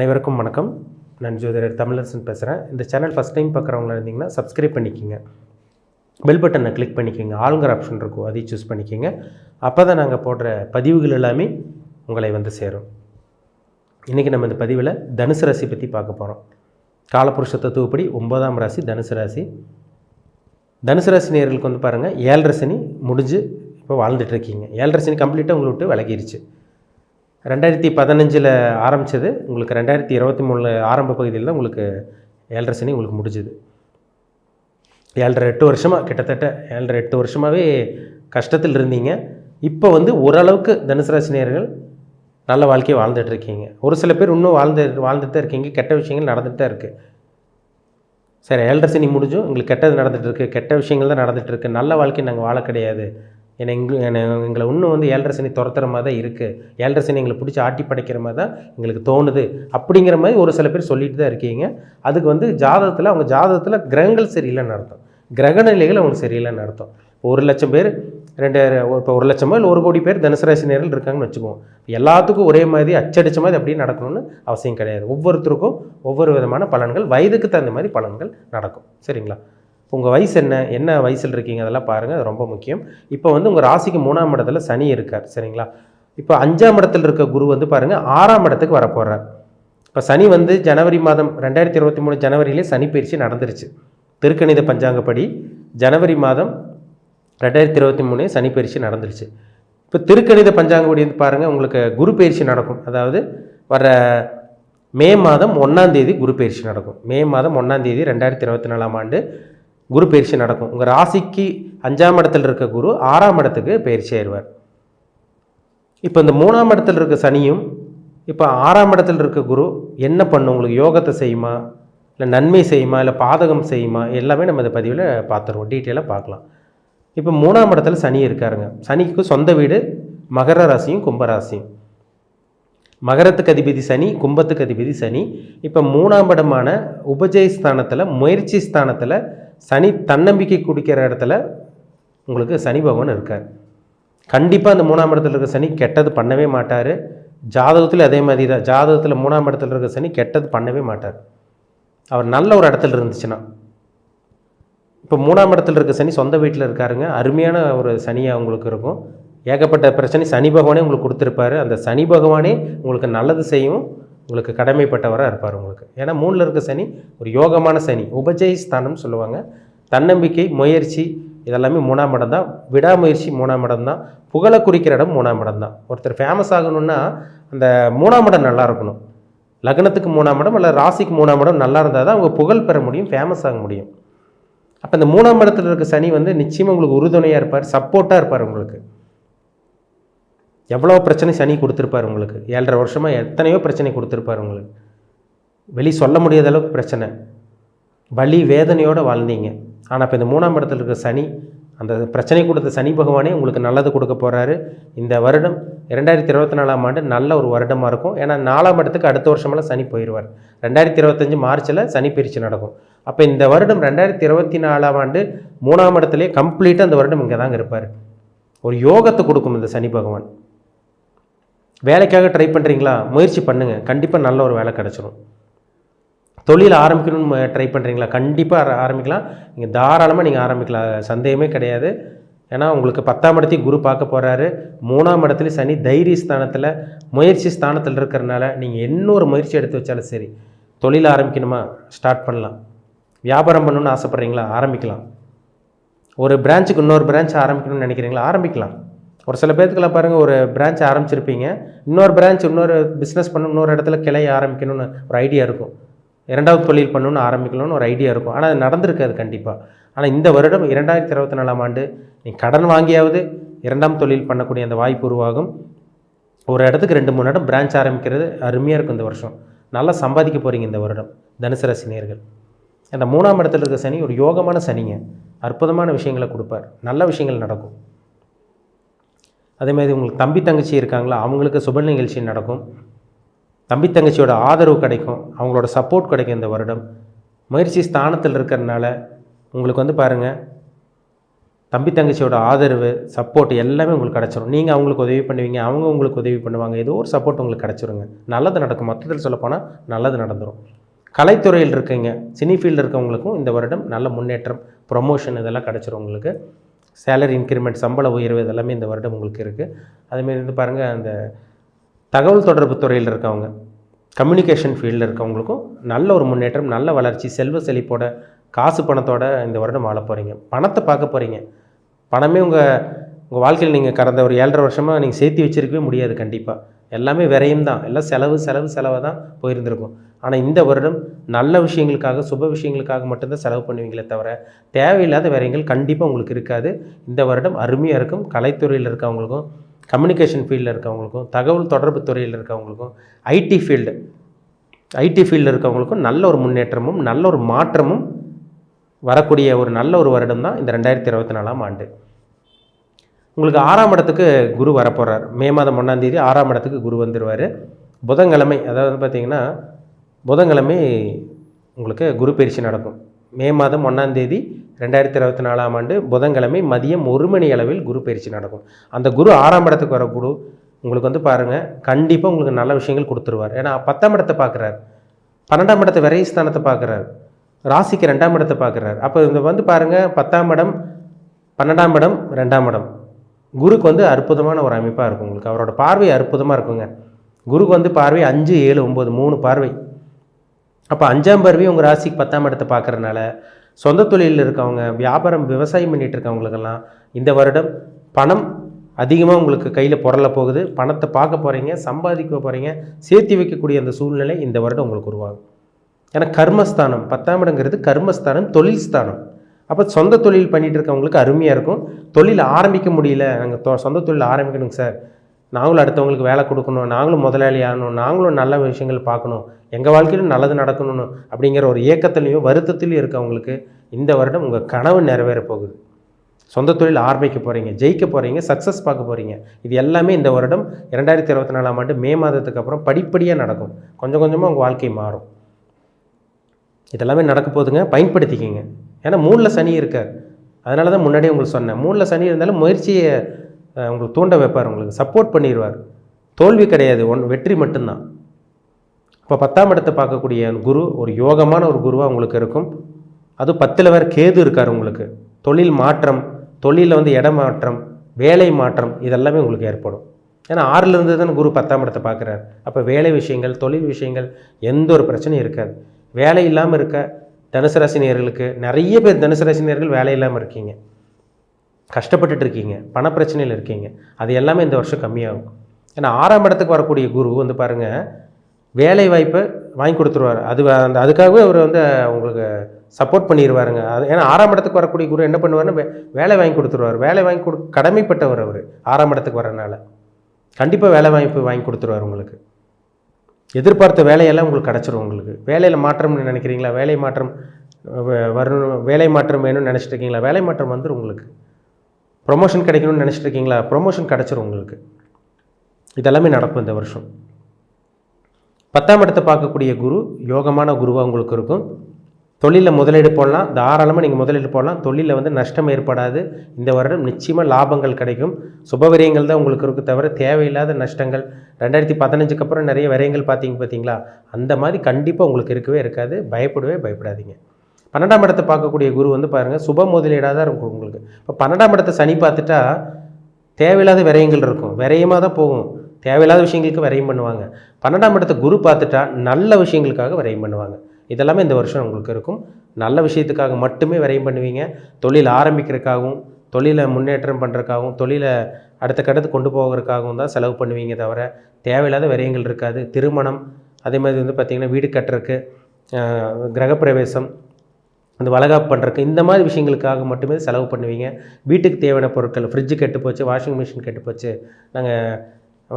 அனைவருக்கும் வணக்கம். நான் ஜோதிடர் தமிழரசன் பேசுகிறேன் இந்த சேனல் ஃபஸ்ட் டைம் பார்க்குறவங்களா இருந்தீங்கன்னா சப்ஸ்கிரைப் பண்ணிக்கோங்க. பெல் பட்டனை கிளிக் பண்ணிக்கோங்க. ஆளுங்கிற ஆப்ஷன் இருக்கும். அதையும் சூஸ் பண்ணிக்கோங்க. அப்போ தான் நாங்கள் போடுற பதிவுகள் எல்லாமே உங்களை வந்து சேரும். இன்றைக்கி நம்ம இந்த பதிவில் தனுசு ராசி பற்றி பார்க்க போகிறோம் காலப்புருஷ தத்துவப்படி ஒன்பதாம் ராசி தனுசு ராசி. தனுசு ராசி நேர்களுக்கு வந்து பாருங்கள் ஏழரை சனி முடிஞ்சு இப்போ வாழ்ந்துட்டு இருக்கீங்க. ஏழரை சனி கம்ப்ளீட்டாக உங்களை விட்டு விலகிருச்சு. ரெண்டாயிரத்தி பதினஞ்சில் ஆரம்பித்தது. உங்களுக்கு ரெண்டாயிரத்தி இருபத்தி மூணில் ஆரம்ப பகுதியில் தான் உங்களுக்கு ஏழரை சனி உங்களுக்கு முடிஞ்சுது. ஏழரை எட்டு வருஷமாக கிட்டத்தட்ட ஏழரை எட்டு வருஷமாகவே கஷ்டத்தில் இருந்தீங்க. இப்போ வந்து ஓரளவுக்கு தனுசு ராசி நல்ல வாழ்க்கையை வாழ்ந்துட்டு இருக்கீங்க. ஒரு சில பேர் இன்னும் வாழ்ந்து வாழ்ந்துட்டு தான் இருக்கீங்க. கெட்ட விஷயங்கள் நடந்துட்டு தான் இருக்குது சரி ஏழரை சனி முடிஞ்சும். உங்களுக்கு கெட்டது நடந்துகிட்டு இருக்குது கெட்ட விஷயங்கள் தான் நடந்துகிட்டு இருக்குது நல்ல வாழ்க்கை நாங்கள் வாழ கிடையாது. என்னை எங்க என்னை எங்களை இன்னும் வந்து ஏழரை சனி துரத்துற மாதிரி தான் இருக்குது ஏழரை சனி எங்களை பிடிச்சி ஆட்டி படைக்கிற மாதிரி தான் எங்களுக்கு தோணுது. அப்படிங்கிற மாதிரி ஒரு சில பேர் சொல்லிட்டு தான் இருக்கீங்க. அதுக்கு வந்து ஜாதகத்தில் அவங்க ஜாதகத்தில் கிரகங்கள் சரியில்லைன்னு அர்த்தம். கிரக நிலைகள் அவங்க சரியில்லைன்னு அர்த்தம். ஒரு லட்சம் பேர் ரெண்டு இப்போ ஒரு லட்சமோ இல்லை ஒரு கோடி பேர் தனுசராசி நேரில் இருக்காங்கன்னு வச்சுக்குவோம் எல்லாத்துக்கும் ஒரே மாதிரி அச்சடிச்ச மாதிரி அப்படியே நடக்கணும்னு அவசியம் கிடையாது. ஒவ்வொருத்தருக்கும் ஒவ்வொரு விதமான பலன்கள் வயதுக்கு தகுந்த மாதிரி பலன்கள் நடக்கும். சரிங்களா? உங்கள் வயசு என்ன என்ன வயசில் இருக்கீங்க அதெல்லாம் பாருங்கள் அது ரொம்ப முக்கியம். இப்போ வந்து உங்கள் ராசிக்கு மூணாம் இடத்துல சனி இருக்கார் சரிங்களா? இப்போ அஞ்சாம் இடத்துல இருக்க குரு வந்து பாருங்கள் ஆறாம் இடத்துக்கு வரப்போகிறார் இப்போ சனி வந்து ஜனவரி மாதம் ரெண்டாயிரத்தி இருபத்தி மூணு ஜனவரியிலே சனி பயிற்சி நடந்துருச்சு. திருக்கணித பஞ்சாங்கப்படி ஜனவரி மாதம் ரெண்டாயிரத்தி இருபத்தி மூணு சனி பயிற்சி நடந்துருச்சு. இப்போ திருக்கணித பஞ்சாங்கப்படி வந்து பாருங்கள் உங்களுக்கு குரு பயிற்சி நடக்கும். அதாவது வர மே மாதம் ஒன்றாந்தேதி குரு பயிற்சி நடக்கும். மே மாதம் ஒன்றாம் தேதி ரெண்டாயிரத்தி இருபத்தி நாலாம் ஆண்டு குரு பயிற்சி நடக்கும். உங்கள் ராசிக்கு அஞ்சாம் இடத்துல இருக்க குரு ஆறாம் இடத்துக்கு பயிற்சி ஆயிடுவார் இப்போ இந்த மூணாம் இடத்துல இருக்க சனியும் இப்போ ஆறாம் இடத்துல இருக்க குரு என்ன பண்ணும்? உங்களுக்கு யோகத்தை செய்யுமா? இல்லை நன்மை செய்யுமா? இல்லை பாதகம் செய்யுமா? எல்லாமே நம்ம இந்த பதிவில் பார்த்துருவோம். டீட்டெயிலாக பார்க்கலாம். இப்போ மூணாம் இடத்துல சனி இருக்காருங்க. சனிக்கு சொந்த வீடு மகர ராசியும் கும்பராசியும் மகரத்துக்கு அதிபதி சனி கும்பத்துக்கு அதிபதி சனி. இப்போ மூணாம் இடமான உபஜய ஸ்தானத்தில் முயற்சி ஸ்தானத்தில் சனி தன்னம்பிக்கை குடிக்கிற இடத்துல உங்களுக்கு சனி பகவான் இருக்கார். கண்டிப்பாக அந்த மூணாம் இடத்துல இருக்க சனி கெட்டது பண்ணவே மாட்டார். ஜாதகத்தில் அதே மாதிரி தான். ஜாதகத்தில் மூணாம் இடத்துல இருக்க சனி கெட்டது பண்ணவே மாட்டார். அவர் நல்ல ஒரு இடத்துல இருந்துச்சுன்னா. இப்போ மூணாம் இடத்துல இருக்க சனி சொந்த வீட்டில் இருக்காருங்க. அருமையான ஒரு சனியாக உங்களுக்கு இருக்கும். ஏகப்பட்ட பிரச்சனை சனி பகவானே உங்களுக்கு கொடுத்துருப்பாரு. அந்த சனி பகவானே உங்களுக்கு நல்லது செய்யும். உங்களுக்கு கடமைப்பட்டவராக இருப்பார் உங்களுக்கு. ஏன்னா மூணில் இருக்க சனி ஒரு யோகமான சனி. உபஜய ஸ்தானம் சொல்லுவாங்க. தன்னம்பிக்கை முயற்சி இதெல்லாமே மூணாம் இடம் தான். விடாமுயற்சி மூணாம் இடம் தான். புகழை குறிக்கிற இடம் மூணாம் இடம் தான். ஒருத்தர் ஃபேமஸ் ஆகணும்னா அந்த மூணாம் இடம் நல்லா இருக்கணும். லக்னத்துக்கு மூணாம் இடம் இல்லை ராசிக்கு மூணாம் இடம் நல்லா இருந்தால் தான் அவங்க புகழ் பெற முடியும் ஃபேமஸ் ஆக முடியும். அப்போ இந்த மூணாம் இடத்துல இருக்க சனி வந்து நிச்சயமாக உங்களுக்கு உறுதுணையாக இருப்பார் சப்போர்ட்டாக இருப்பார் உங்களுக்கு. எவ்வளோ பிரச்சனை சனி கொடுத்துருப்பார் உங்களுக்கு? ஏழரை வருஷமாக எத்தனையோ பிரச்சனை கொடுத்துருப்பார் உங்களுக்கு. வெளி சொல்ல முடியாத அளவுக்கு பிரச்சனை. வலி வேதனையோடு வாழ்ந்தீங்க. ஆனால் இப்போ இந்த மூணாம் இடத்துல இருக்கிற சனி அந்த பிரச்சனை கொடுத்த சனி பகவானே உங்களுக்கு நல்லது கொடுக்க போகிறாரு இந்த வருடம் ரெண்டாயிரத்தி இருபத்தி நாலாம் ஆண்டு நல்ல ஒரு வருடமாக இருக்கும். ஏன்னா நாலாம் இடத்துக்கு அடுத்த வருஷமெல்லாம் சனி போயிடுவார் ரெண்டாயிரத்தி இருபத்தஞ்சு மார்ச்சில் சனி பயிற்சி நடக்கும். அப்போ இந்த வருடம் ரெண்டாயிரத்தி இருபத்தி நாலாம் ஆண்டு மூணாம் இடத்துலேயே கம்ப்ளீட்டாக அந்த வருடம் இங்கே தாங்க இருப்பார். ஒரு யோகத்தை கொடுக்கும் இந்த சனி பகவான். வேலைக்காக ட்ரை பண்ணுறீங்களா முயற்சி பண்ணுங்கள் கண்டிப்பாக நல்ல ஒரு வேலை கிடச்சிரும். தொழில் ஆரம்பிக்கணும்னு ட்ரை பண்ணுறீங்களா கண்டிப்பாக ஆரம்பிக்கலாம். நீங்கள் தாராளமாக நீங்கள் ஆரம்பிக்கலாம். சந்தேகமே கிடையாது. ஏன்னா உங்களுக்கு பத்தாம் இடத்தையும் குரு பார்க்க போகிறாரு மூணாம் இடத்துல சனி தைரிய ஸ்தானத்தில் முயற்சி ஸ்தானத்தில் இருக்கிறனால நீங்கள் என்ன ஒரு முயற்சி எடுத்து வச்சாலும் சரி தொழில் ஆரம்பிக்கணுமா? ஸ்டார்ட் பண்ணலாம். வியாபாரம் பண்ணணும்னு ஆசைப்பட்றீங்களா? ஆரம்பிக்கலாம். ஒரு பிரான்ச்சுக்கு இன்னொரு பிரான்ச் ஆரம்பிக்கணும்னு நினைக்கிறீங்களா? ஆரம்பிக்கலாம். ஒரு சில பேர்த்துக்கெல்லாம் பாருங்கள் ஒரு பிரான்ச் ஆரம்பிச்சிருப்பீங்க. இன்னொரு பிரான்ச் இன்னொரு பிஸ்னஸ் பண்ணணும் இன்னொரு இடத்துல கிளை ஆரம்பிக்கணும்னு ஒரு ஐடியா இருக்கும். இரண்டாவது தொழில் பண்ணணும்னு ஆரம்பிக்கணும்னு ஒரு ஐடியா இருக்கும். ஆனால் அது நடந்திருக்காது கண்டிப்பாக ஆனால் இந்த வருடம் இரண்டாயிரத்தி இருபத்தி நாலாம் ஆண்டு நீ கடன் வாங்கியாவது இரண்டாம் தொழில் பண்ணக்கூடிய அந்த வாய்ப்பு உருவாகும். ஒரு இடத்துக்கு ரெண்டு மூணு இடம் பிரான்ச் ஆரம்பிக்கிறது அருமையாக இருக்கும் இந்த வருஷம். நல்லா சம்பாதிக்க போகிறீங்க இந்த வருடம் தனுசு ராசி நேர்கள். அந்த மூணாம் இடத்துல இருக்க சனி ஒரு யோகமான சனிங்க. அற்புதமான விஷயங்களை கொடுப்பார். நல்ல விஷயங்கள் நடக்கும். அதேமாதிரி உங்களுக்கு தம்பி தங்கச்சி இருக்காங்களா அவங்களுக்கு சுப நிகழ்ச்சி நடக்கும். தம்பி தங்கச்சியோட ஆதரவு கிடைக்கும் அவங்களோட சப்போர்ட் கிடைக்கும் இந்த வருடம். முயற்சி ஸ்தானத்தில் இருக்கிறதுனால உங்களுக்கு வந்து பாருங்கள் தம்பி தங்கச்சியோட ஆதரவு சப்போர்ட் எல்லாமே உங்களுக்கு கிடச்சிரும். நீங்கள் அவங்களுக்கு உதவி பண்ணுவீங்க அவங்க உங்களுக்கு உதவி பண்ணுவாங்க ஏதோ ஒரு சப்போர்ட் உங்களுக்கு கிடச்சிருங்க. நல்லது நடக்கும். மொத்தத்தில் சொல்லப்போனால் நல்லது நடந்துடும் கலைத்துறையில் இருக்கீங்க சினி ஃபீல்டு இருக்கவங்களுக்கும் இந்த வருடம் நல்ல முன்னேற்றம் ப்ரொமோஷன் இதெல்லாம் கிடச்சிரும் உங்களுக்கு. சேலரி இன்க்ரிமெண்ட் சம்பள உயர்வு இதெல்லாமே இந்த வருடம் உங்களுக்கு இருக்குது அதேமாரி வந்து பாருங்கள் அந்த தகவல் தொடர்பு துறையில் இருக்கவங்க கம்யூனிகேஷன் ஃபீல்டில் இருக்கவங்களுக்கும் நல்ல ஒரு முன்னேற்றம் நல்ல வளர்ச்சி செல்வ செழிப்போட காசு பணத்தோட இந்த வருடம் வாழ போகிறீங்க பணத்தை பார்க்க போகிறீங்க பணமே உங்கள் உங்கள் வாழ்க்கையில் நீங்கள் கடந்த ஒரு ஏழரை வருஷமாக நீங்கள் சேர்த்து வச்சிருக்கவே முடியாது கண்டிப்பாக எல்லாமே விரையும் தான். எல்லாம் செலவு செலவு செலவாக தான் போயிருந்திருக்கும். ஆனால் இந்த வருடம் நல்ல விஷயங்களுக்காக சுப விஷயங்களுக்காக மட்டும்தான் செலவு பண்ணுவீங்களே தவிர தேவையில்லாத விரயங்கள் கண்டிப்பாக உங்களுக்கு இருக்காது. இந்த வருடம் அருமையாக இருக்கும். கலைத்துறையில் இருக்கவங்களுக்கும் கம்யூனிகேஷன் ஃபீல்டில் இருக்கவங்களுக்கும் தகவல் தொடர்பு துறையில் இருக்கவங்களுக்கும் ஐடி ஃபீல்டு ஐடி ஃபீல்டில் இருக்கவங்களுக்கும் நல்ல ஒரு முன்னேற்றமும் நல்ல ஒரு மாற்றமும் வரக்கூடிய ஒரு நல்ல ஒரு வருடம் தான் இந்த ரெண்டாயிரத்தி இருபத்தி நாலாம் ஆண்டு. உங்களுக்கு ஆறாம் இடத்துக்கு குரு வரப்போகிறார் மே மாதம் ஒன்றாந்தேதி ஆறாம் இடத்துக்கு குரு வந்துடுவார் புதன்கிழமை அதாவது பார்த்தீங்கன்னா புதன்கிழமை உங்களுக்கு குரு பயிற்சி நடக்கும். மே மாதம் ஒன்றாந்தேதி ரெண்டாயிரத்தி இருபத்தி நாலாம் ஆண்டு புதன்கிழமை மதியம் ஒரு மணி அளவில் குரு பயிற்சி நடக்கும். அந்த குரு ஆறாம் இடத்துக்கு வர குரு உங்களுக்கு வந்து பாருங்கள் கண்டிப்பாக உங்களுக்கு நல்ல விஷயங்கள் கொடுத்துருவார். ஏன்னா பத்தாம் இடத்தை பார்க்குறாரு பன்னெண்டாம் இடத்தை விரை ஸ்தானத்தை பார்க்குறாரு ராசிக்கு ரெண்டாம் இடத்தை பார்க்குறாரு அப்போ இந்த வந்து பாருங்கள் பத்தாம் இடம் பன்னெண்டாம் இடம் ரெண்டாம் இடம். குருக்கு வந்து அற்புதமான ஒரு அமைப்பாக இருக்கும் உங்களுக்கு. அவரோட பார்வை அற்புதமாக இருக்குங்க. குருக்கு வந்து பார்வை அஞ்சு ஏழு ஒம்பது மூணு பார்வை. அப்போ அஞ்சாம் பார்வை உங்கள் ராசிக்கு பத்தாம் இடத்தை பார்க்குறனால சொந்த தொழிலில் இருக்கவங்க வியாபாரம் விவசாயம் பண்ணிகிட்டு இருக்கவங்களுக்கெல்லாம் இந்த வருடம் பணம் அதிகமாக உங்களுக்கு கையில் புரள போகுது. பணத்தை பார்க்க போகிறீங்க சம்பாதிக்க போகிறீங்க சேர்த்து வைக்கக்கூடிய அந்த சூழ்நிலை இந்த வருடம் உங்களுக்கு உருவாகும். ஏன்னா கர்மஸ்தானம் பத்தாம் இடங்கிறது கர்மஸ்தானம் தொழில் ஸ்தானம். அப்போ சொந்த தொழில் பண்ணிகிட்டு இருக்கவங்களுக்கு அருமையாக இருக்கும். தொழில் ஆரம்பிக்க முடியல. நாங்கள் தொ சொந்த தொழில் ஆரம்பிக்கணுங்க சார். நாங்களும் அடுத்தவங்களுக்கு வேலை கொடுக்கணும். நாங்களும் முதலாளி ஆகணும். நாங்களும் நல்ல விஷயங்கள் பார்க்கணும். எங்கள் வாழ்க்கையிலும் நல்லது நடக்கணும்னு அப்படிங்கிற ஒரு ஏக்கத்துலேயும் வருத்தத்துலேயும் இருக்கவங்களுக்கு இந்த வருடம் உங்கள் கனவு நிறைவேற போகுது. சொந்த தொழில் ஆரம்பிக்க போகிறீங்க ஜெயிக்க போகிறீங்க சக்ஸஸ் பார்க்க போகிறீங்க இது எல்லாமே இந்த வருடம் இரண்டாயிரத்தி இருபத்தி நாலாம் ஆண்டு மே மாதத்துக்கு அப்புறம் படிப்படியாக நடக்கும். கொஞ்சம் கொஞ்சமாக உங்கள் வாழ்க்கை மாறும். இதெல்லாமே நடக்க போகுதுங்க. பயன்படுத்திக்கிங்க. ஏன்னா மூணில் சனி இருக்கார். அதனால தான் முன்னாடியே உங்களுக்கு சொன்னேன். மூணில் சனி இருந்தாலும் முயற்சியை உங்களுக்கு தூண்ட வைப்பார் உங்களுக்கு. சப்போர்ட் பண்ணிடுவார் தோல்வி கிடையாது. ஒன் வெற்றி மட்டும்தான். இப்போ பத்தாம் இடத்தை பார்க்கக்கூடிய குரு ஒரு யோகமான ஒரு குருவாக உங்களுக்கு இருக்கும். அது பத்தில் வேறு கேது இருக்கார் உங்களுக்கு. தொழில் மாற்றம் தொழிலில் வந்து இடமாற்றம் வேலை மாற்றம் இதெல்லாமே உங்களுக்கு ஏற்படும். ஏன்னா ஆறிலிருந்து தான் குரு பத்தாம் இடத்தை பார்க்குறாரு. அப்போ வேலை விஷயங்கள் தொழில் விஷயங்கள் எந்த ஒரு பிரச்சனையும் இருக்காது. வேலை இல்லாமல் இருக்க தனுசு ராசினியர்களுக்கு நிறைய பேர் தனுசு ராசினியர்கள் வேலை இல்லாமல் இருக்கீங்க. கஷ்டப்பட்டுட்டு இருக்கீங்க. பண பிரச்சனையில் இருக்கீங்க. அது எல்லாமே இந்த வருஷம் கம்மியாகும். ஏன்னா ஆறாம் இடத்துக்கு வரக்கூடிய குரு வந்து பாருங்கள் வேலை வாய்ப்பை வாங்கி கொடுத்துருவார். அது அந்த அதுக்காகவே அவர் வந்து உங்களுக்கு சப்போர்ட் பண்ணிடுவாருங்க அது ஏன்னா ஆறாம் இடத்துக்கு வரக்கூடிய குரு என்ன பண்ணுவாருன்னா வே- வேலை வாங்கி கொடுத்துருவார். வேலை வாங்கி கொடு கடமைப்பட்டவர் அவர் ஆறாம் இடத்துக்கு வரனால கண்டிப்பாக வேலை வாய்ப்பு வாங்கி கொடுத்துருவார் உங்களுக்கு. எதிர்பார்த்த வேலையெல்லாம் உங்களுக்கு கிடச்சிரும் உங்களுக்கு. வேலையில் மாற்றம்னு நினைக்கிறீங்களா? வேலை மாற்றம் வரணும் வேலை மாற்றம் வேணும்னு நினச்சிட்டு இருக்கீங்களா? வேலை மாற்றம் வந்துடும் உங்களுக்கு. ப்ரொமோஷன் கிடைக்கணும்னு நினச்சிட்டு இருக்கீங்களா? ப்ரொமோஷன் கிடச்சிரும் உங்களுக்கு. இதெல்லாமே நடக்கும் இந்த வருஷம். பத்தாம் இடத்தை பார்க்கக்கூடிய குரு யோகமான குருவாக உங்களுக்கு இருக்கும். தொழிலில் முதலீடு போடலாம். தாராளமாக நீங்கள் முதலீடு போடலாம். தொழிலில் வந்து நஷ்டம் ஏற்படாது. இந்த வருடம் நிச்சயமாக லாபங்கள் கிடைக்கும். சுபவிரயங்கள் தான் உங்களுக்கு இருக்குது தவிர தேவையில்லாத நஷ்டங்கள். ரெண்டாயிரத்தி பதினஞ்சுக்கு அப்புறம் நிறைய விரயங்கள் பார்த்தீங்க பார்த்தீங்களா? அந்த மாதிரி கண்டிப்பாக உங்களுக்கு இருக்கவே இருக்காது. பயப்படவே பயப்படாதீங்க. பன்னெண்டாம் இடத்தை பார்க்கக்கூடிய குரு வந்து பாருங்கள் சுப முதலீடாக தான் இருக்கும் உங்களுக்கு. இப்போ பன்னெண்டாம் இடத்தை சனி பார்த்துட்டா தேவையில்லாத விரயங்கள் இருக்கும். விரயமாக தான் போகும். தேவையில்லாத விஷயங்களுக்கு விரயம் பண்ணுவாங்க. பன்னெண்டாம் இடத்தை குரு பார்த்துட்டா நல்ல விஷயங்களுக்காக விரயம் பண்ணுவாங்க. இதெல்லாமே இந்த வருஷம் உங்களுக்கு இருக்கும். நல்ல விஷயத்துக்காக மட்டுமே விரயம் பண்ணுவீங்க. தொழில் ஆரம்பிக்கிறதுக்காகவும் தொழிலை முன்னேற்றம் பண்ணுறதுக்காகவும் தொழிலை அடுத்த கட்டத்துக்கு கொண்டு போகிறதுக்காகவும் தான் செலவு பண்ணுவீங்க தவிர தேவையில்லாத விரயங்கள் இருக்காது. திருமணம் அதே மாதிரி வந்து பார்த்திங்கன்னா வீடு கட்டுறதுக்கு கிரகப்பிரவேசம் அந்த வளகாப்பு பண்ணுறக்கு இந்த மாதிரி விஷயங்களுக்காக மட்டுமே செலவு பண்ணுவீங்க. வீட்டுக்கு தேவையான பொருட்கள் ஃப்ரிட்ஜு கெட்டு போச்சு வாஷிங் மிஷின் கெட்டு போச்சு நாங்கள்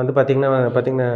வந்து பார்த்திங்கன்னா பார்த்திங்கன்னா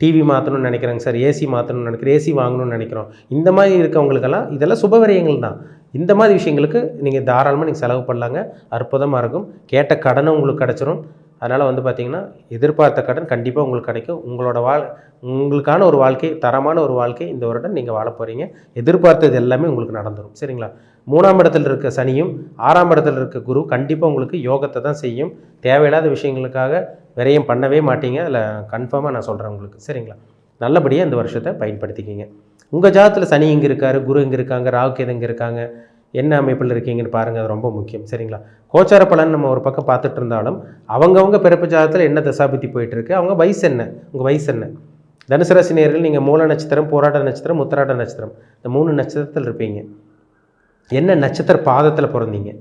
டிவி மாற்றணும்னு நினைக்கிறேங்க சார். ஏசி மாற்றணும்னு நினைக்கிறேன். ஏசி வாங்கணும்னு நினைக்கிறோம். இந்த மாதிரி இருக்கவங்களுக்கெல்லாம் இதெல்லாம் சுபவிரயங்கள் தான். இந்த மாதிரி விஷயங்களுக்கு நீங்கள் தாராளமாக நீங்கள் செலவு பண்ணலாங்க. அற்புதமாக இருக்கும். கேட்ட கடனும் உங்களுக்கு கிடச்சிரும். அதனால் வந்து பார்த்திங்கன்னா எதிர்பார்த்த கடன் கண்டிப்பாக உங்களுக்கு கிடைக்கும். உங்களோட வாழ் உங்களுக்கான ஒரு வாழ்க்கை தரமான ஒரு வாழ்க்கை இந்த வருடம் நீங்கள் வாழ போகிறீங்க எதிர்பார்த்தது எல்லாமே உங்களுக்கு நடந்துடும் சரிங்களா? மூணாம் இடத்துல இருக்க சனியும் ஆறாம் இடத்துல இருக்க குரு கண்டிப்பாக உங்களுக்கு யோகத்தை தான் செய்யும். தேவையில்லாத விஷயங்களுக்காக விரையும் பண்ணவே மாட்டீங்க. அதில் கன்ஃபார்மாக நான் சொல்கிறேன் உங்களுக்கு. சரிங்களா? நல்லபடியாக இந்த வருஷத்தை பயன்படுத்திக்கிங்க. உங்கள் ஜாதத்தில் சனி இங்கே இருக்காரு குரு இங்கே இருக்காங்க ராகுகேது இங்கே இருக்காங்க என்ன அமைப்பில் இருக்கீங்கன்னு பாருங்கள் அது ரொம்ப முக்கியம். சரிங்களா? கோச்சார பலன் நம்ம ஒரு பக்கம் பார்த்துட்டு இருந்தாலும் அவங்கவுங்க பிறப்பு ஜாதகத்தில் என்ன தசாபுத்தி போயிட்டுருக்கு அவங்க வயசு என்ன? உங்கள் வயசு என்ன? தனுசு ராசி நீங்கள் மூல நட்சத்திரம் போராட்ட நட்சத்திரம் உத்தராட்ட நட்சத்திரம். இந்த மூணு நட்சத்திரத்தில் இருப்பீங்க. என்ன நட்சத்திர பாதத்தில் பிறந்தீங்க?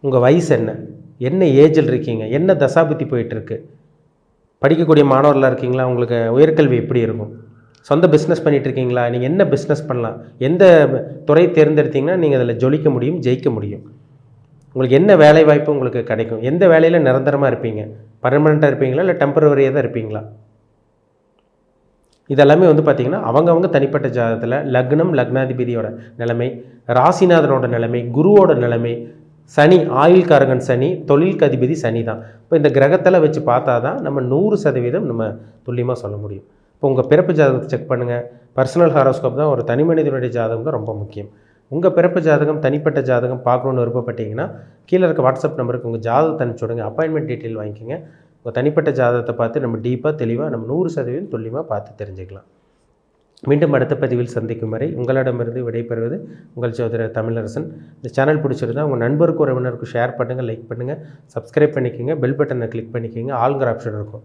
உங்கள் வயசு என்ன? என்ன ஏஜில் இருக்கீங்க? என்ன தசாபுத்தி போயிட்டுருக்கு? படிக்கக்கூடிய மாணவர்களாக இருக்கீங்களா? உங்களுக்கு உயர்கல்வி எப்படி இருக்கும்? சொந்த பிஸ்னஸ் பண்ணிகிட்ருக்கீங்களா நீங்கள் என்ன பிஸ்னஸ் பண்ணலாம்? எந்த துறை தேர்ந்தெடுத்தீங்கன்னா நீங்கள் அதில் ஜொலிக்க முடியும் ஜெயிக்க முடியும். உங்களுக்கு என்ன வேலை வாய்ப்பு உங்களுக்கு கிடைக்கும்? எந்த வேலையில் நிரந்தரமாக இருப்பீங்க? பர்மனெண்ட்டாக இருப்பீங்களா? இல்லை டெம்பரவரியாக தான் இருப்பீங்களா? இதெல்லாமே வந்து பார்த்திங்கன்னா அவங்கவங்க தனிப்பட்ட ஜாதகத்தில் லக்னம் லக்னாதிபதியோட நிலைமை ராசிநாதனோட நிலைமை குருவோட நிலைமை சனி ஆயுள்காரகன் சனி தொழிலுக்கு அதிபதி சனி தான் இப்போ இந்த கிரகத்தில் வச்சு பார்த்தா தான் நம்ம நூறு சதவீதம் நம்ம துல்லியமாக சொல்ல முடியும். இப்போ உங்கள் பிறப்பு ஜாதகத்தை செக் பண்ணுங்கள் பர்சனல் ஹாரோஸ்கோப் தான் ஒரு தனி மனிதனுடைய ஜாதகம் தான் ரொம்ப முக்கியம். உங்கள் பிறப்பு ஜாதகம் தனிப்பட்ட ஜாதகம் பார்க்கணுன்னு விருப்பப்பட்டீங்கன்னா கீழே இருக்க வாட்ஸ்அப் நம்பருக்கு உங்கள் ஜாதகத்தை அனுப்பிச்சி விடுங்க. அப்பாயின்மெண்ட் டீட்டெயில் வாங்கிக்கோங்க. உங்கள் தனிப்பட்ட ஜாதகத்தை பார்த்து நம்ம டீப்பாக தெளிவாக நம்ம நூறு சதவீதம் துல்லியமாக பார்த்து தெரிஞ்சுக்கலாம். மீண்டும் அடுத்த பதிவில் சந்திக்கும் வரை உங்களிடமிருந்து விடைபெறுவது உங்கள் சோதரர் தமிழரசன். இந்த சேனல் பிடிச்சிருந்தால் உங்கள் நண்பருக்கு உறவினருக்கு ஷேர் பண்ணுங்கள் லைக் பண்ணுங்கள் சப்ஸ்கிரைப் பண்ணிக்கோங்க பெல் பட்டனை கிளிக் பண்ணிக்கோங்க ஆளுங்கிற ஆப்ஷன் இருக்கும்.